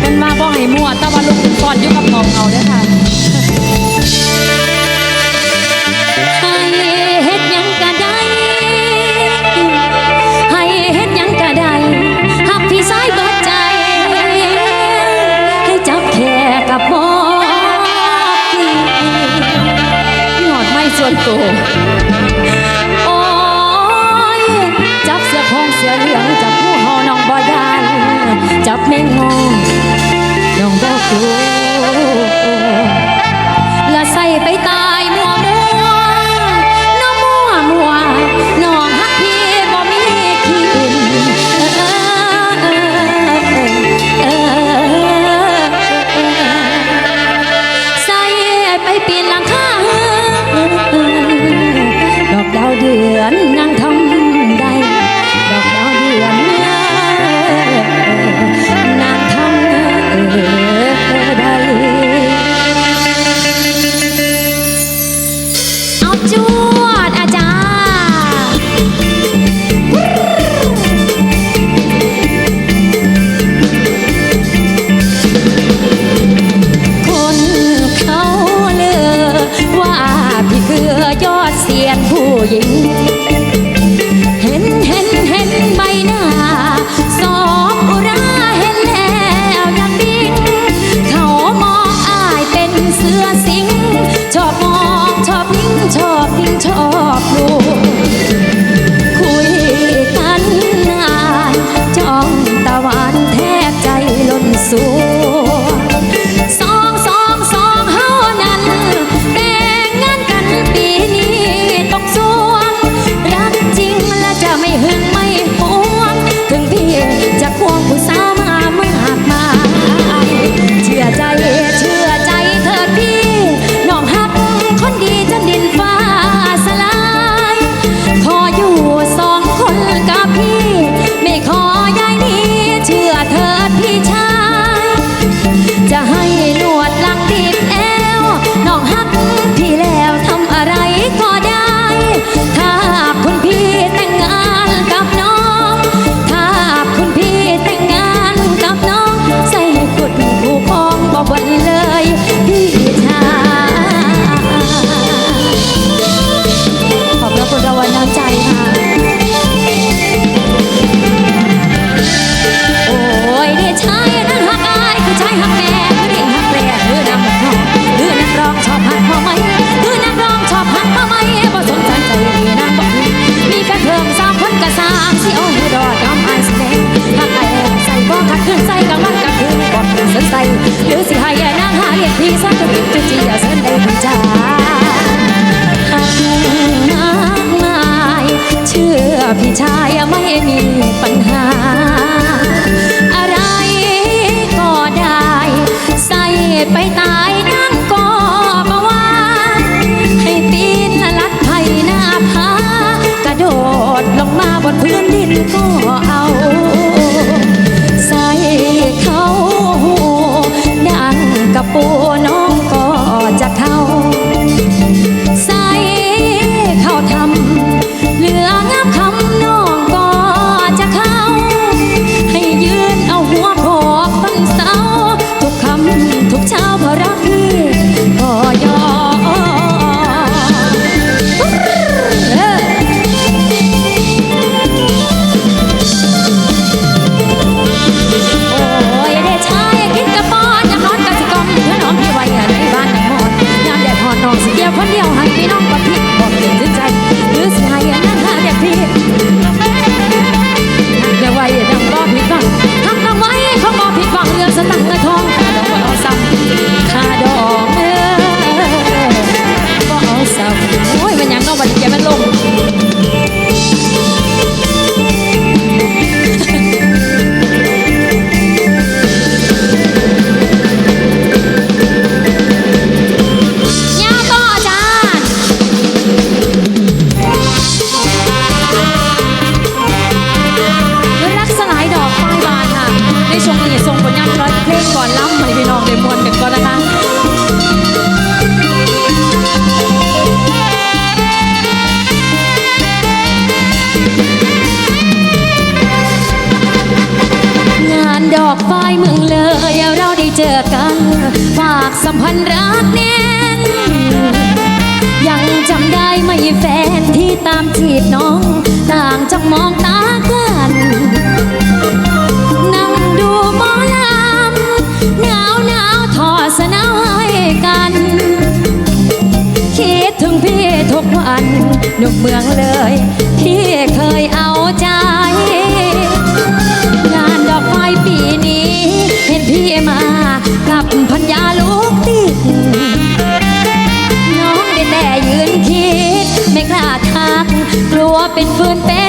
เป็นมาบ่ให้มั่วแต่ว่าลูกถึงก่อนอยู่กับของเอาเด้อค่ะให้เฮ็ดหยังก็ได้ ให้เฮ็ดหยังก็ได้หักพี่สายเบิดใจ ให้จับแค่กับบ่พี่หอดไม่ส่วนตัว จับแมงงองน้องบอกลัวและใส่ไปตา เอ ชายนั้นหักอายคือชายหักแม่คือเด็กหักแปรคือนำบักน้องคือนักร้องชอบหักพ่อไหมคือนักร้องชอบหักพ่อไหมบ่สนใจใจดีนางบอกมีแฟนเพิ่มสามคนกับสามสิเอาให้รอดยอมอายแสดงหักไอ้ใส่บ่ขัดขึ้นใส่กลางวันกลางคืนบ่สนใจหรือสิให้นางหาเรียกพี่สักจุดจุดจีอย่าเส้นได้คุณจ้า ปูน้อง นก่อนล่ำให้พี่น้องเด้มวนกันก่อนนะคะานดอกฝ้ายเมืองเลยเราได้เจอกัน ฝากสัมพันธ์รักเน่น ยังจำได้ไม่แฟนที่ตามจีบน้อง ต่างจังมอง หนุ่มเมืองเลย ที่เคยเอาใจ งานดอกไม้ปีนี้ เห็นพี่มากับพันยาลูกติดน้องได้แต่ยืนคิด ไม่กล้าทัก กลัวเป็นฟืนเป็น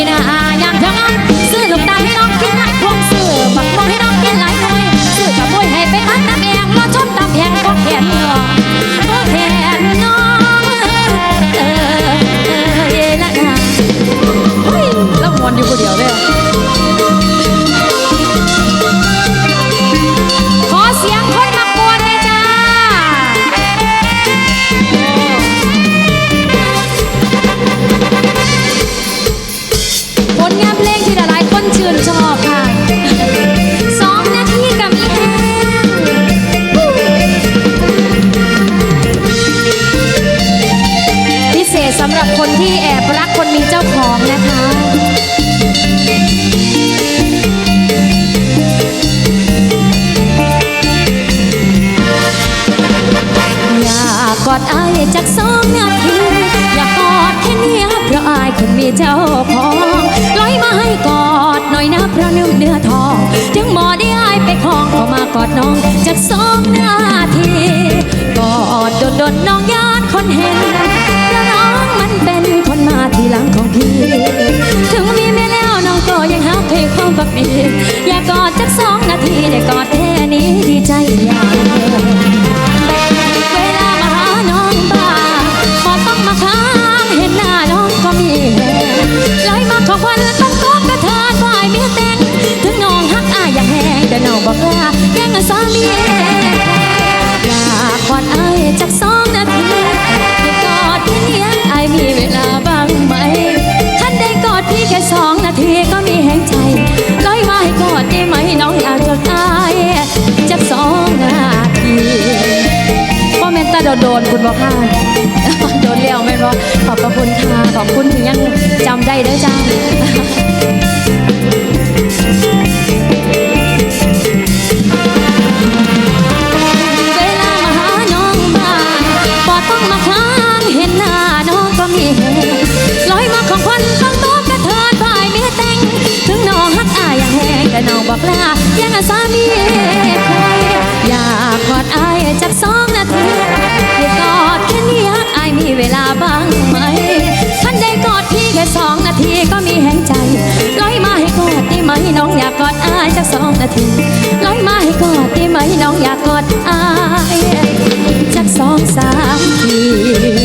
Inaayaw เจ้าของลอยมาให้กอดหน่อยนะเพราะนื้อเนื้อทอง จึงหมอได้อายไปคองเขามากอดน้องจัดสองนาทีกอดโดนโดนน้องญาติคนเห็นแล้น้องมันเป็นคนมาทีหลังของพี่ ถึงมีแม่แล้วน้องก็ยังหาเพลงความฝักดีอยากกอดจัดสองนาทีแต่กอดแค่นี้ดีใจอย่าง สามีลาควันอายจากสองนาทีไห้กอดพี่เนียนอายมีเวลาบ้างไหมท่านได้กอดพี่แค่สองนาทีก็มีแห่งใจร้อยไม้กอดได้ไหมน้องอยากกอดอายจากสองนาทีพ่อแม่ตาโดนคุณบ่พ่าโดนเลี้ยวไม่พอขอบพระคุณค่ะขอบคุณถึงยังจำได้ด้อจ้า สักสองนาทีร้อยไม้กอดได้ไหมน้องอยากกอดอายสักสองสามที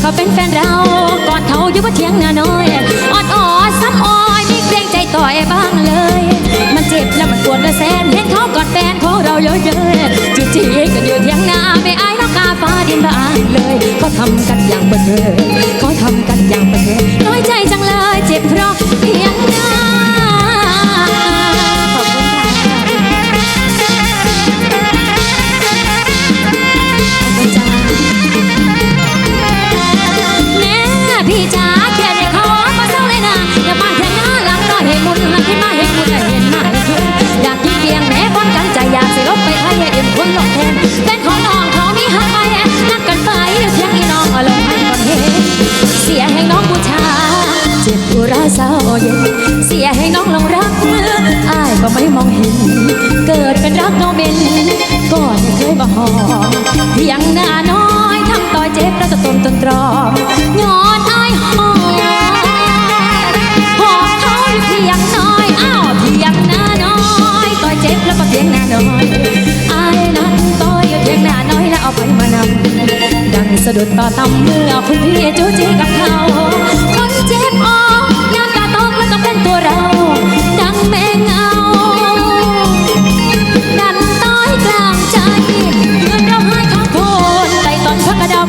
เขาดังกับปูน้องก็นเรากอดเขาอยู่บนเทียงนาน้อยออดอ่อซ้ำอ้อยมีเกรงใจต่อยบ้างเลย มันเจ็บแล้วมันปวดและแสนเห็นเขากอดแฟนของเราเยอะๆจีจีกันอยู่เทียงนาไม่อายนกกาฟ้าดินบ้างเลยเขาทำกันอย่างเปิดเผยเขาทำกันอย่างเปิดเผยน้อยใจจังเลยเจ็บเพราะเทียงนา เจ็บอุราเศร้าเย็นเสียให้น้องลงรักอ้ายก็ไม่มองเห็น เกิดเป็นรักน้องเบนก็ไม่เคยมาหอมเพียงหน้าน้อยทำต่อยเจ็บแล้วจะตนตนตรอมย้อนอายหอมหอมเขาอยู่เพียงน้อยอ้าวเพียงหน้าน้อยต่อยเจ็บแล้วก็เพียงหน้าน้อยอายนั้นต่อยอยู่เพียงหน้าน้อยแล้วเอาไปมานำดังสะดุดต่อตำเมื่อคุณพี่จูจีกับเขาคนเจ็บ กลางใจยืนร้องไห้ข้างโพนไต่ตอนพักกระดาวข้างดอก